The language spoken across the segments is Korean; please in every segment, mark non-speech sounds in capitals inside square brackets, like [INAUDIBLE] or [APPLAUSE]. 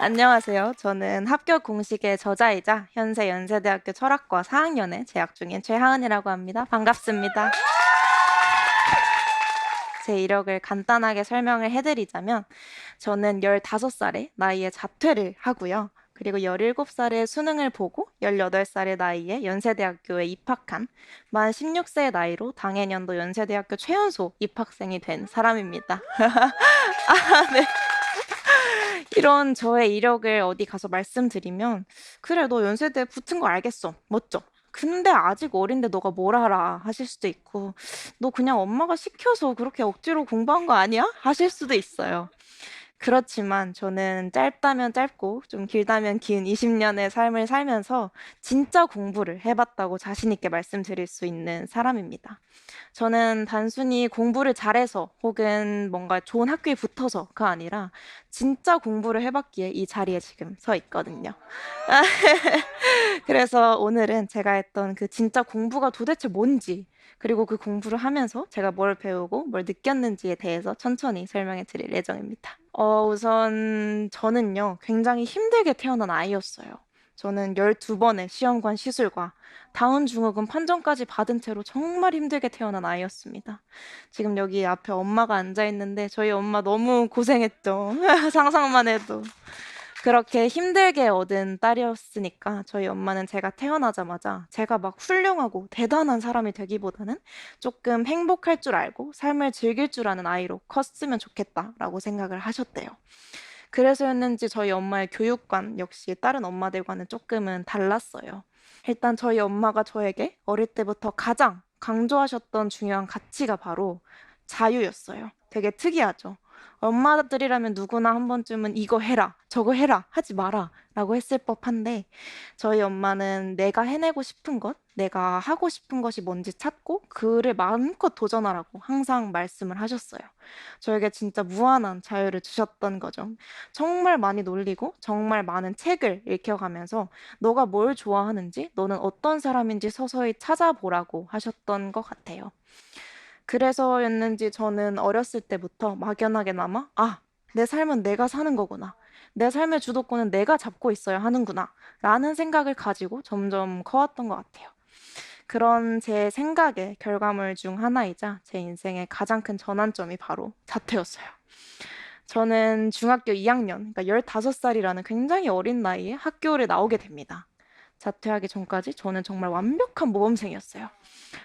안녕하세요. 저는 합격 공식의 저자이자 현재 연세대학교 철학과 4학년에 재학 중인 최하은이라고 합니다. 반갑습니다. 제 이력을 간단하게 설명을 해드리자면 저는 15살의 나이에 자퇴를 하고요. 그리고 17살에 수능을 보고 18살의 나이에 연세대학교에 입학한 만 16세의 나이로 당해년도 연세대학교 최연소 입학생이 된 사람입니다. [LAUGHS] 아, 네. 이런 저의 이력을 어디 가서 말씀드리면 그래 너 연세대 붙은 거 알겠어. 멋져. 근데 아직 어린데 너가 뭘 알아? 하실 수도 있고 너 그냥 엄마가 시켜서 그렇게 억지로 공부한 거 아니야? 하실 수도 있어요 그렇지만 저는 짧다면 짧고 좀 길다면 긴 20년의 삶을 살면서 진짜 공부를 해봤다고 자신 있게 말씀드릴 수 있는 사람입니다. 저는 단순히 공부를 잘해서 혹은 뭔가 좋은 학교에 붙어서가 아니라 진짜 공부를 해봤기에 이 자리에 지금 서 있거든요. [LAUGHS] 그래서 오늘은 제가 했던 그 진짜 공부가 도대체 뭔지 그리고 그 공부를 하면서 제가 뭘 배우고 뭘 느꼈는지에 대해서 천천히 설명해 드릴 예정입니다. 어, 우선 저는요, 굉장히 힘들게 태어난 아이였어요. 저는 12번의 시험관 시술과 다운 증후군 판정까지 받은 채로 정말 힘들게 태어난 아이였습니다. 지금 여기 앞에 엄마가 앉아 있는데 저희 엄마 너무 고생했죠. [LAUGHS] 상상만 해도. 그렇게 힘들게 얻은 딸이었으니까 저희 엄마는 제가 태어나자마자 제가 막 훌륭하고 대단한 사람이 되기보다는 조금 행복할 줄 알고 삶을 즐길 줄 아는 아이로 컸으면 좋겠다라고 생각을 하셨대요. 그래서였는지 저희 엄마의 교육관 역시 다른 엄마들과는 조금은 달랐어요. 일단 저희 엄마가 저에게 어릴 때부터 가장 강조하셨던 중요한 가치가 바로 자유였어요. 되게 특이하죠. 엄마들이라면 누구나 한 번쯤은 이거 해라, 저거 해라, 하지 마라 라고 했을 법한데 저희 엄마는 내가 해내고 싶은 것, 내가 하고 싶은 것이 뭔지 찾고 그를 마음껏 도전하라고 항상 말씀을 하셨어요. 저에게 진짜 무한한 자유를 주셨던 거죠. 정말 많이 놀리고 정말 많은 책을 읽혀가면서 너가 뭘 좋아하는지, 너는 어떤 사람인지 서서히 찾아보라고 하셨던 것 같아요. 그래서였는지 저는 어렸을 때부터 막연하게나마 아, 내 삶은 내가 사는 거구나. 내 삶의 주도권은 내가 잡고 있어야 하는구나. 라는 생각을 가지고 점점 커왔던 것 같아요. 그런 제 생각의 결과물 중 하나이자 제 인생의 가장 큰 전환점이 바로 자퇴였어요. 저는 중학교 2학년, 그러니까 15살이라는 굉장히 어린 나이에 학교를 나오게 됩니다. 자퇴하기 전까지 저는 정말 완벽한 모범생이었어요.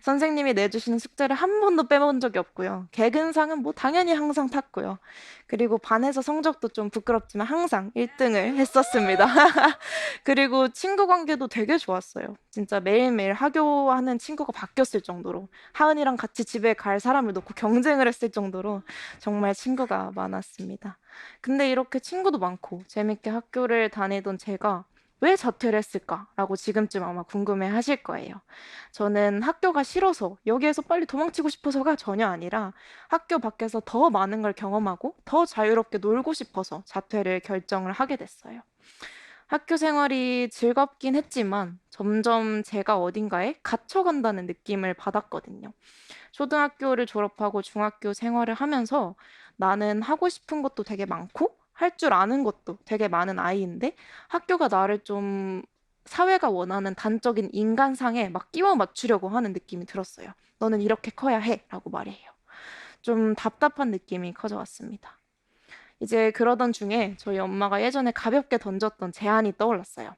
선생님이 내주시는 숙제를 한 번도 빼본 적이 없고요. 개근상은 뭐 당연히 항상 탔고요. 그리고 반에서 성적도 좀 부끄럽지만 항상 1등을 했었습니다. [LAUGHS] 그리고 친구 관계도 되게 좋았어요. 진짜 매일매일 하교하는 친구가 바뀌었을 정도로 하은이랑 같이 집에 갈 사람을 놓고 경쟁을 했을 정도로 정말 친구가 많았습니다. 근데 이렇게 친구도 많고 재밌게 학교를 다니던 제가 왜 자퇴를 했을까라고 지금쯤 아마 궁금해 하실 거예요. 저는 학교가 싫어서 여기에서 빨리 도망치고 싶어서가 전혀 아니라 학교 밖에서 더 많은 걸 경험하고 더 자유롭게 놀고 싶어서 자퇴를 결정을 하게 됐어요. 학교 생활이 즐겁긴 했지만 점점 제가 어딘가에 갇혀간다는 느낌을 받았거든요. 초등학교를 졸업하고 중학교 생활을 하면서 나는 하고 싶은 것도 되게 많고 할 줄 아는 것도 되게 많은 아이인데 학교가 나를 좀 사회가 원하는 단적인 인간상에 막 끼워 맞추려고 하는 느낌이 들었어요. 너는 이렇게 커야 해 라고 말해요. 좀 답답한 느낌이 커져왔습니다. 이제 그러던 중에 저희 엄마가 예전에 가볍게 던졌던 제안이 떠올랐어요.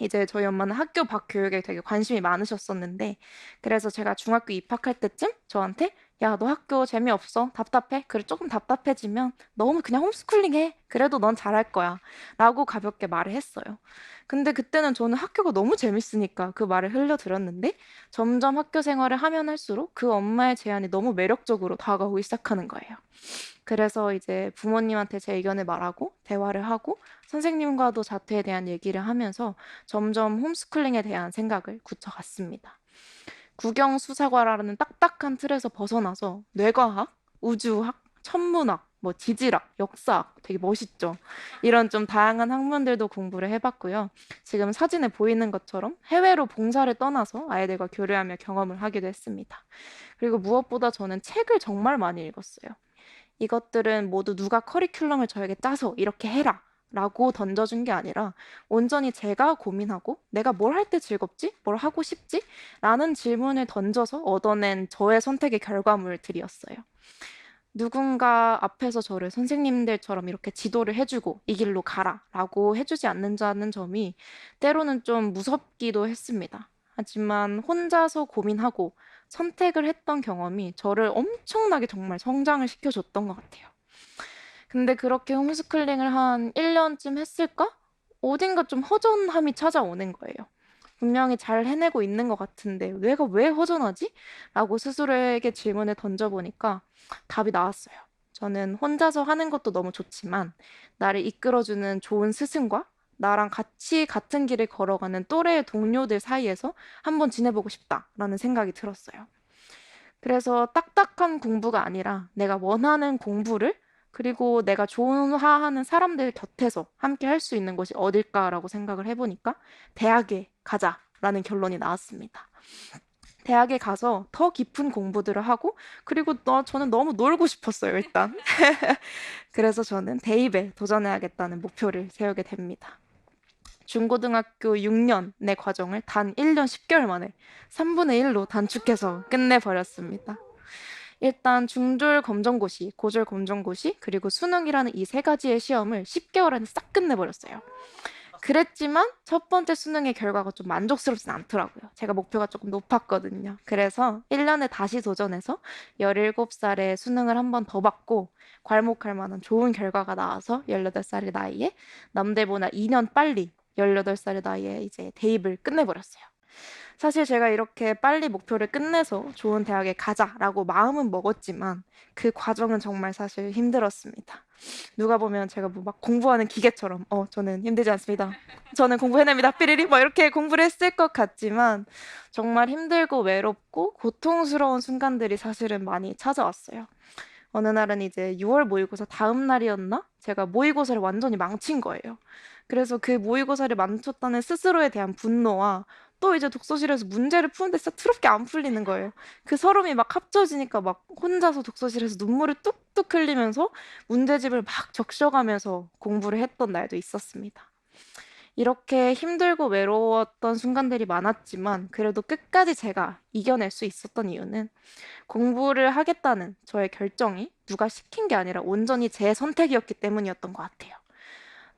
이제 저희 엄마는 학교 밖 교육에 되게 관심이 많으셨었는데, 그래서 제가 중학교 입학할 때쯤 저한테, 야, 너 학교 재미없어? 답답해? 그래, 조금 답답해지면 너무 그냥 홈스쿨링 해. 그래도 넌 잘할 거야. 라고 가볍게 말을 했어요. 근데 그때는 저는 학교가 너무 재밌으니까 그 말을 흘려들었는데, 점점 학교 생활을 하면 할수록 그 엄마의 제안이 너무 매력적으로 다가오기 시작하는 거예요. 그래서 이제 부모님한테 제 의견을 말하고 대화를 하고 선생님과도 자퇴에 대한 얘기를 하면서 점점 홈스쿨링에 대한 생각을 굳혀갔습니다. 국영수사과라는 딱딱한 틀에서 벗어나서 뇌과학, 우주학, 천문학, 뭐 지질학, 역사학 되게 멋있죠. 이런 좀 다양한 학문들도 공부를 해봤고요. 지금 사진에 보이는 것처럼 해외로 봉사를 떠나서 아이들과 교류하며 경험을 하기도 했습니다. 그리고 무엇보다 저는 책을 정말 많이 읽었어요. 이것들은 모두 누가 커리큘럼을 저에게 짜서 이렇게 해라 라고 던져준 게 아니라 온전히 제가 고민하고 내가 뭘 할 때 즐겁지? 뭘 하고 싶지? 라는 질문을 던져서 얻어낸 저의 선택의 결과물들이었어요. 누군가 앞에서 저를 선생님들처럼 이렇게 지도를 해주고 이 길로 가라 라고 해주지 않는다는 점이 때로는 좀 무섭기도 했습니다. 하지만 혼자서 고민하고 선택을 했던 경험이 저를 엄청나게 정말 성장을 시켜줬던 것 같아요. 근데 그렇게 홈스쿨링을 한 1년쯤 했을까? 어딘가 좀 허전함이 찾아오는 거예요. 분명히 잘 해내고 있는 것 같은데 내가 왜 허전하지? 라고 스스로에게 질문을 던져보니까 답이 나왔어요. 저는 혼자서 하는 것도 너무 좋지만 나를 이끌어주는 좋은 스승과 나랑 같이 같은 길을 걸어가는 또래의 동료들 사이에서 한번 지내보고 싶다라는 생각이 들었어요. 그래서 딱딱한 공부가 아니라 내가 원하는 공부를 그리고 내가 좋아하는 사람들 곁에서 함께 할 수 있는 곳이 어딜까라고 생각을 해보니까 대학에 가자라는 결론이 나왔습니다. 대학에 가서 더 깊은 공부들을 하고 그리고 너 저는 너무 놀고 싶었어요, 일단. [LAUGHS] 그래서 저는 대입에 도전해야겠다는 목표를 세우게 됩니다. 중고등학교 6년 내 과정을 단 1년 10개월 만에 3분의 1로 단축해서 끝내버렸습니다. 일단 중졸 검정고시, 고졸 검정고시, 그리고 수능이라는 이 세 가지의 시험을 10개월 안에 싹 끝내버렸어요. 그랬지만 첫 번째 수능의 결과가 좀 만족스럽진 않더라고요. 제가 목표가 조금 높았거든요. 그래서 1년에 다시 도전해서 17살에 수능을 한 번 더 받고 괄목할 만한 좋은 결과가 나와서 18살의 나이에 남들보다 2년 빨리 18살의 나이에 이제 대입을 끝내버렸어요. 사실 제가 이렇게 빨리 목표를 끝내서 좋은 대학에 가자라고 마음은 먹었지만 그 과정은 정말 사실 힘들었습니다. 누가 보면 제가 뭐 막 공부하는 기계처럼 어 저는 힘들지 않습니다. 저는 공부해냅니다. 삐리리 뭐 이렇게 공부를 했을 것 같지만 정말 힘들고 외롭고 고통스러운 순간들이 사실은 많이 찾아왔어요. 어느 날은 이제 6월 모의고사 다음 날이었나? 제가 모의고사를 완전히 망친 거예요. 그래서 그 모의고사를 망쳤다는 스스로에 대한 분노와 또 이제 독서실에서 문제를 푸는데 진짜 트럽게 안 풀리는 거예요. 그 서름이 막 합쳐지니까 막 혼자서 독서실에서 눈물을 뚝뚝 흘리면서 문제집을 막 적셔가면서 공부를 했던 날도 있었습니다. 이렇게 힘들고 외로웠던 순간들이 많았지만 그래도 끝까지 제가 이겨낼 수 있었던 이유는 공부를 하겠다는 저의 결정이 누가 시킨 게 아니라 온전히 제 선택이었기 때문이었던 것 같아요.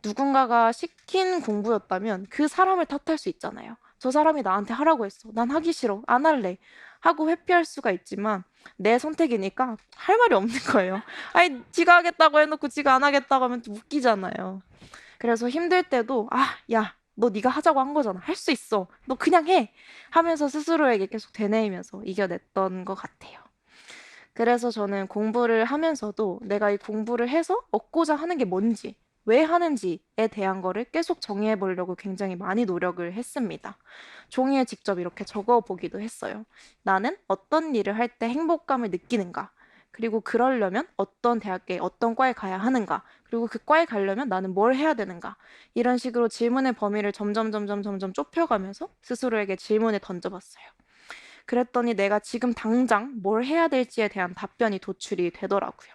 누군가가 시킨 공부였다면 그 사람을 탓할 수 있잖아요. 저 사람이 나한테 하라고 했어. 난 하기 싫어. 안 할래. 하고 회피할 수가 있지만 내 선택이니까 할 말이 없는 [LAUGHS] 거예요. 아니, 지가 하겠다고 해놓고 지가 안 하겠다고 하면 좀 웃기잖아요. 그래서 힘들 때도 아, 야, 너 네가 하자고 한 거잖아. 할 수 있어. 너 그냥 해. 하면서 스스로에게 계속 되뇌이면서 이겨냈던 것 같아요. 그래서 저는 공부를 하면서도 내가 이 공부를 해서 얻고자 하는 게 뭔지, 왜 하는지에 대한 거를 계속 정의해 보려고 굉장히 많이 노력을 했습니다. 종이에 직접 이렇게 적어 보기도 했어요. 나는 어떤 일을 할 때 행복감을 느끼는가? 그리고 그러려면 어떤 대학에 어떤 과에 가야 하는가? 그리고 그 과에 가려면 나는 뭘 해야 되는가? 이런 식으로 질문의 범위를 점점 점점 점점 좁혀가면서 스스로에게 질문을 던져봤어요. 그랬더니 내가 지금 당장 뭘 해야 될지에 대한 답변이 도출이 되더라고요.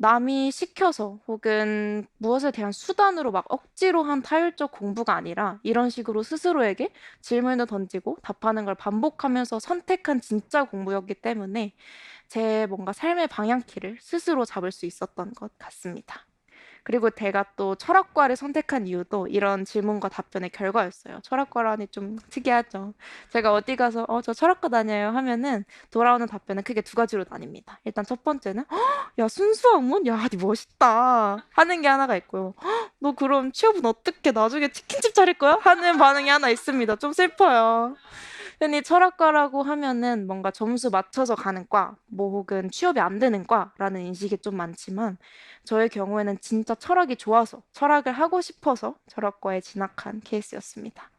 남이 시켜서 혹은 무엇에 대한 수단으로 막 억지로 한 타율적 공부가 아니라 이런 식으로 스스로에게 질문을 던지고 답하는 걸 반복하면서 선택한 진짜 공부였기 때문에 제 뭔가 삶의 방향키를 스스로 잡을 수 있었던 것 같습니다. 그리고 제가 또 철학과를 선택한 이유도 이런 질문과 답변의 결과였어요. 철학과라니 좀 특이하죠. 제가 어디 가서 어, 저 철학과 다녀요 하면은 돌아오는 답변은 크게 두 가지로 나뉩니다. 일단 첫 번째는 야, 순수학문? 야, 니 멋있다. 하는 게 하나가 있고요. 너 그럼 취업은 어떻게 나중에 치킨집 차릴 거야? 하는 반응이 하나 있습니다. 좀 슬퍼요. 흔히 철학과라고 하면은 뭔가 점수 맞춰서 가는 과, 뭐 혹은 취업이 안 되는 과라는 인식이 좀 많지만 저의 경우에는 진짜 철학이 좋아서 철학을 하고 싶어서 철학과에 진학한 케이스였습니다.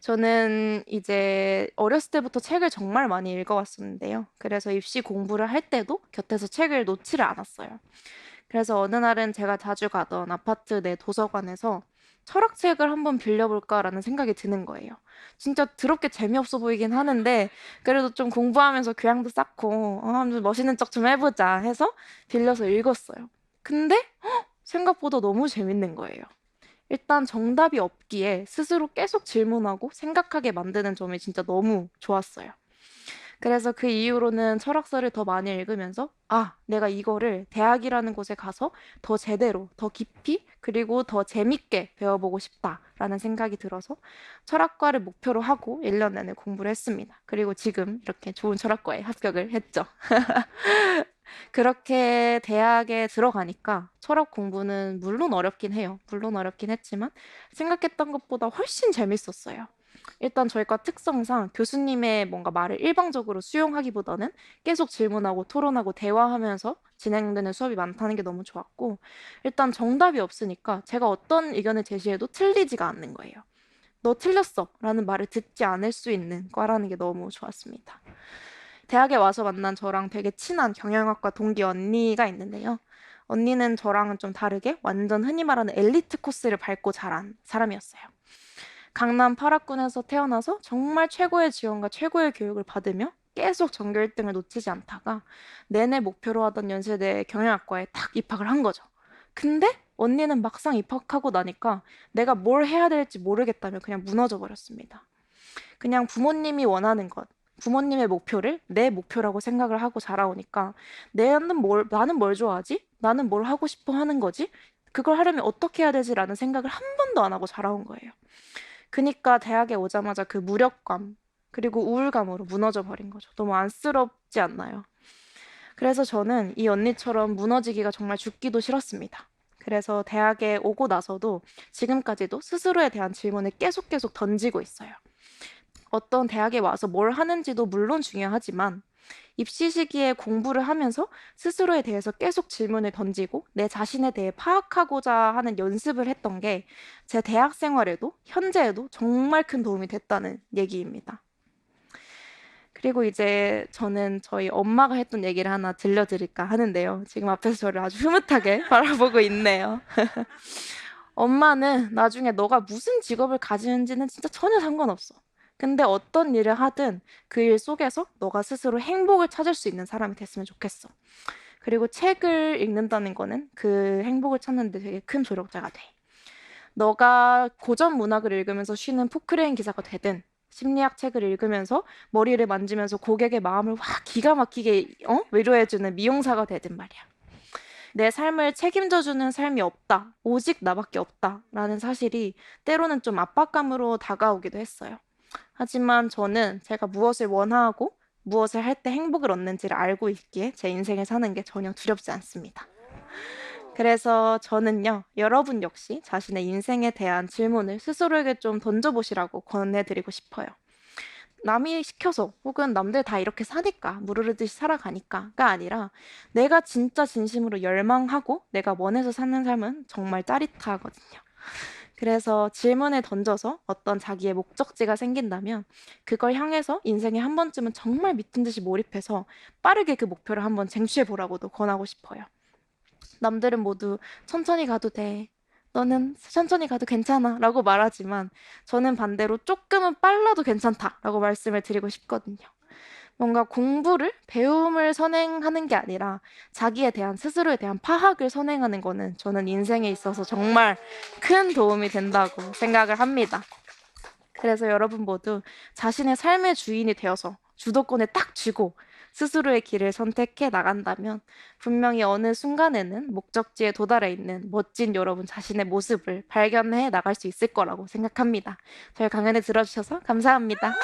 저는 이제 어렸을 때부터 책을 정말 많이 읽어왔었는데요. 그래서 입시 공부를 할 때도 곁에서 책을 놓지를 않았어요. 그래서 어느 날은 제가 자주 가던 아파트 내 도서관에서 철학책을 한번 빌려볼까라는 생각이 드는 거예요. 진짜 더럽게 재미없어 보이긴 하는데 그래도 좀 공부하면서 교양도 쌓고 어, 한번 멋있는 척 좀 해보자 해서 빌려서 읽었어요. 근데 생각보다 너무 재밌는 거예요. 일단 정답이 없기에 스스로 계속 질문하고 생각하게 만드는 점이 진짜 너무 좋았어요. 그래서 그 이후로는 철학서를 더 많이 읽으면서 아, 내가 이거를 대학이라는 곳에 가서 더 제대로, 더 깊이, 그리고 더 재밌게 배워보고 싶다라는 생각이 들어서 철학과를 목표로 하고 1년 내내 공부를 했습니다. 그리고 지금 이렇게 좋은 철학과에 합격을 했죠. [LAUGHS] 그렇게 대학에 들어가니까 철학 공부는 물론 어렵긴 해요. 물론 어렵긴 했지만 생각했던 것보다 훨씬 재밌었어요. 일단 저희과 특성상 교수님의 뭔가 말을 일방적으로 수용하기보다는 계속 질문하고 토론하고 대화하면서 진행되는 수업이 많다는 게 너무 좋았고, 일단 정답이 없으니까 제가 어떤 의견을 제시해도 틀리지가 않는 거예요. 너 틀렸어 라는 말을 듣지 않을 수 있는 과라는 게 너무 좋았습니다. 대학에 와서 만난 저랑 되게 친한 경영학과 동기 언니가 있는데요. 언니는 저랑은 좀 다르게 완전 흔히 말하는 엘리트 코스를 밟고 자란 사람이었어요. 강남 8학군에서 태어나서 정말 최고의 지원과 최고의 교육을 받으며 계속 전교 1등을 놓치지 않다가 내내 목표로 하던 연세대 경영학과에 딱 입학을 한 거죠. 근데 언니는 막상 입학하고 나니까 내가 뭘 해야 될지 모르겠다며 그냥 무너져 버렸습니다. 그냥 부모님이 원하는 것, 부모님의 목표를 내 목표라고 생각을 하고 자라오니까 나는 뭘, 나는 뭘 좋아하지? 나는 뭘 하고 싶어 하는 거지? 그걸 하려면 어떻게 해야 되지라는 생각을 한 번도 안 하고 자라온 거예요. 그니까 대학에 오자마자 그 무력감, 그리고 우울감으로 무너져 버린 거죠. 너무 안쓰럽지 않나요? 그래서 저는 이 언니처럼 무너지기가 정말 죽기도 싫었습니다. 그래서 대학에 오고 나서도 지금까지도 스스로에 대한 질문을 계속 계속 던지고 있어요. 어떤 대학에 와서 뭘 하는지도 물론 중요하지만 입시 시기에 공부를 하면서 스스로에 대해서 계속 질문을 던지고 내 자신에 대해 파악하고자 하는 연습을 했던 게 제 대학 생활에도 현재에도 정말 큰 도움이 됐다는 얘기입니다. 그리고 이제 저는 저희 엄마가 했던 얘기를 하나 들려드릴까 하는데요. 지금 앞에서 저를 아주 흐뭇하게 [LAUGHS] 바라보고 있네요. [LAUGHS] 엄마는 나중에 너가 무슨 직업을 가지는지는 진짜 전혀 상관없어. 근데 어떤 일을 하든 그 일 속에서 너가 스스로 행복을 찾을 수 있는 사람이 됐으면 좋겠어. 그리고 책을 읽는다는 거는 그 행복을 찾는 데 되게 큰 조력자가 돼. 너가 고전 문학을 읽으면서 쉬는 포크레인 기사가 되든 심리학 책을 읽으면서 머리를 만지면서 고객의 마음을 확 기가 막히게 어? 위로해주는 미용사가 되든 말이야. 내 삶을 책임져주는 삶이 없다. 오직 나밖에 없다. 라는 사실이 때로는 좀 압박감으로 다가오기도 했어요. 하지만 저는 제가 무엇을 원하고 무엇을 할 때 행복을 얻는지를 알고 있기에 제 인생을 사는 게 전혀 두렵지 않습니다. 그래서 저는요, 여러분 역시 자신의 인생에 대한 질문을 스스로에게 좀 던져보시라고 권해드리고 싶어요. 남이 시켜서 혹은 남들 다 이렇게 사니까 무르르듯이 살아가니까가 아니라 내가 진짜 진심으로 열망하고 내가 원해서 사는 삶은 정말 짜릿하거든요. 그래서 질문을 던져서 어떤 자기의 목적지가 생긴다면 그걸 향해서 인생에 한 번쯤은 정말 미친 듯이 몰입해서 빠르게 그 목표를 한번 쟁취해 보라고도 권하고 싶어요. 남들은 모두 천천히 가도 돼. 너는 천천히 가도 괜찮아. 라고 말하지만 저는 반대로 조금은 빨라도 괜찮다. 라고 말씀을 드리고 싶거든요. 뭔가 공부를, 배움을 선행하는 게 아니라 자기에 대한, 스스로에 대한 파악을 선행하는 거는 저는 인생에 있어서 정말 큰 도움이 된다고 생각을 합니다. 그래서 여러분 모두 자신의 삶의 주인이 되어서 주도권을 딱 쥐고 스스로의 길을 선택해 나간다면 분명히 어느 순간에는 목적지에 도달해 있는 멋진 여러분 자신의 모습을 발견해 나갈 수 있을 거라고 생각합니다. 저희 강연에 들어주셔서 감사합니다.